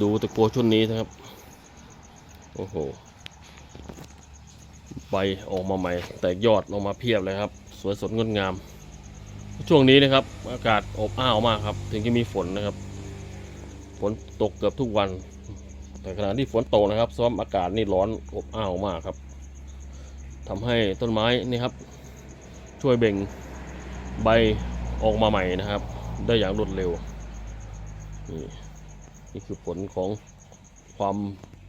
ดูตะโกชุดนี้นะครับ โอ้โห ใบออกมาใหม่ แตกยอดออกมาเพียบเลยครับ สวยสดงดงาม ช่วงนี้นะครับ อากาศอบอ้าวมากครับ ถึงจะมีฝนนะครับ ฝนตกเกือบทุกวัน แต่ขณะที่ฝนตกนะครับซ้อมอากาศนี่ร้อนอบอ้าวมากครับทำให้ต้นไม้นี่ครับ ช่วยเบ่งใบออกมาใหม่นะครับ ได้อย่างรวดเร็วนี่ นี่คือผลของความ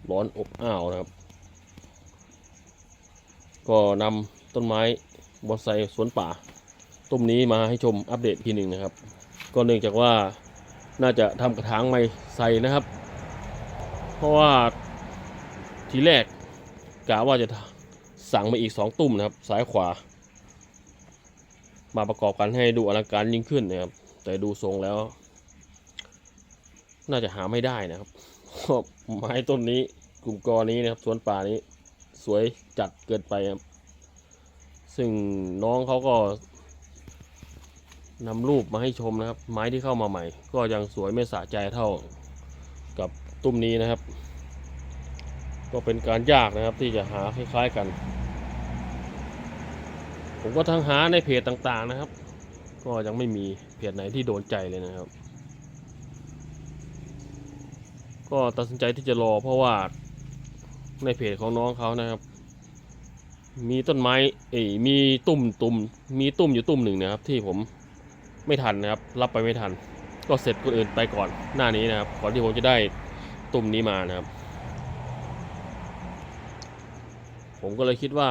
ร้อนอบอ้าวนะครับ ก็นำต้นไม้บอนไซสวนป่า ต้มนี้มาให้ชมอัปเดตทีหนึ่งนะครับ ก็เนื่องจากว่าน่าจะทำกระถางใหม่ใส่นะครับ เพราะว่าทีแรกกะว่าจะสั่งมาอีกสองตุ่มนะครับ ซ้ายขวา มาประกอบกันให้ดูอลังการยิ่งขึ้นนะครับ แต่ดูทรงแล้ว น่าจะหาไม่ได้นะครับเพราะไม้ต้นนี้กลุ่มกอนี้นะครับสวนป่านี้ สวยจัดเกินไปครับ ซึ่งน้องเขาก็นำรูปมาให้ชมนะครับ ไม้ที่เข้ามาใหม่ ก็ยังสวยไม่สะใจเท่ากับตุ้มนี้นะครับ ก็เป็นการยากนะครับที่จะหาคล้ายๆกัน ผมก็ทั้งหาในเพจต่างๆนะครับ ก็ยังไม่มีเพจไหนที่โดนใจเลยนะครับ ก็ตัดสินใจที่จะรอเพราะว่าในเพจของน้องเขานะครับ มีต้นไม้เอ้ยมีตุ่มตุ่มมีตุ่มอยู่ตุ่มหนึ่งนะครับ ที่ผมไม่ทันนะครับ รับไปไม่ทัน ก็เสร็จคนอื่นไปก่อนหน้านี้นะครับก่อนที่ผมจะได้ตุ่มนี้มานะครับ ผมก็เลยคิดว่า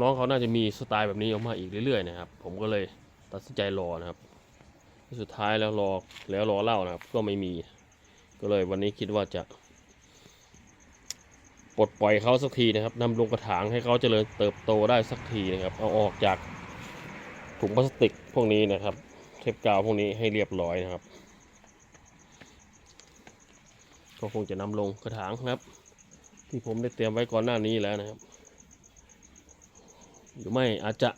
น้องเขาน่าจะมีสไตล์แบบนี้ออกมาอีกเรื่อยๆนะครับ ผมก็เลยตัดสินใจรอนะครับ สุดท้ายแล้วรอแล้วรอเล่านะครับ ก็ไม่มี ก็เลยวันนี้คิดว่าจะ ปลดปล่อยเขาสักทีนะครับนำลงกระถางให้เขาเจริญเติบโตได้สักทีนะครับ เอาออกจากถุงพลาสติกพวกนี้นะครับ เทปกาวพวกนี้ให้เรียบร้อยนะครับ ก็คงจะนำลงกระถางนะครับ ที่ผมได้เตรียมไว้ก่อนหน้านี้แล้วนะครับ หรือไม่อาจจะ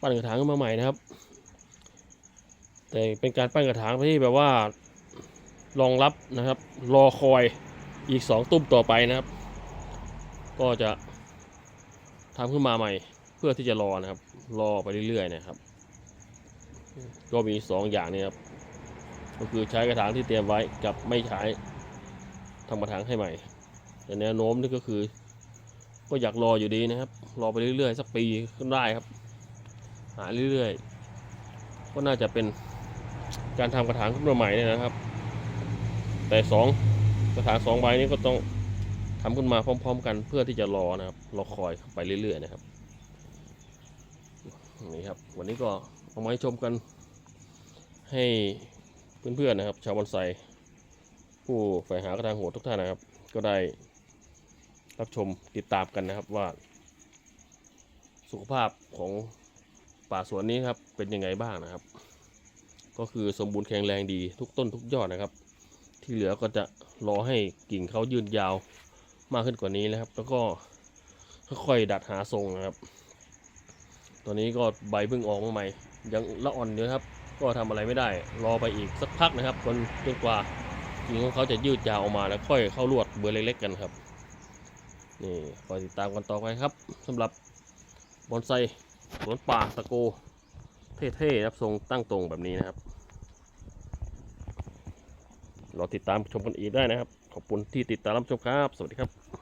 ปั้นกระถางขึ้นมาใหม่นะครับ แต่เป็นการปั้นกระถางที่แบบว่า รองรับนะครับ รอคอยอีกสองตุ้มต่อไปนะครับ ก็จะทำขึ้นมาใหม่เพื่อที่จะรอนะครับ รอไปเรื่อยๆนะครับ ก็มีสองอย่างนี้ครับ ก็คือใช้กระถางที่เตรียมไว้กับไม่ใช้ทำกระถางให้ใหม่ แต่แนวโน้มนี่ก็คือ ก็อยากรออยู่ดีนะครับ รอไปเรื่อยๆสักปีก็ได้ครับ หาเรื่อยๆ ก็น่าจะเป็นการทำกระถางขึ้นมาใหม่เนี่ยนะครับ แต่สองกระถางสองใบนี้ก็ต้องทำขึ้นมาพร้อม ๆ กันเพื่อที่จะรอนะครับรอคอยไปเรื่อย ๆ นะครับนี่ครับ วันนี้ก็เอามาให้ชมกันให้เพื่อนๆนะครับ ชาวบอนไซผู้ใฝ่หากระถางโหดทุกท่านนะครับ ก็ได้รับชมติดตามกันนะครับว่า สุขภาพของป่าสวนนี้ครับเป็นยังไงบ้างนะครับ ก็คือสมบูรณ์แข็งแรงดีทุกต้นทุกยอดนะครับ ที่เหลือก็จะรอให้กิ่งเขายืนยาวมากขึ้นกว่านี้นะครับ แล้วก็ค่อยๆดัดหาทรงนะครับตอนนี้ก็ใบเพิ่งออกมาใหม่ ยังละอ่อนอยู่ครับ ก็ทำอะไรไม่ได้ รอไปอีกสักพักนะครับจนจนกว่ากิ่งของเขาจะยืดยาวออกมาแล้วค่อยเข้าลวดเบอร์เล็กๆกันครับ นี่คอยติดตามกันต่อไปครับสำหรับบอนไซสวนป่าตะโก เท่ๆนะครับทรงตั้งตรงแบบนี้นะครับ ราติดตามชมกันอีกได้นะครับ ขอบคุณที่ติดตามรับชมครับ สวัสดีครับ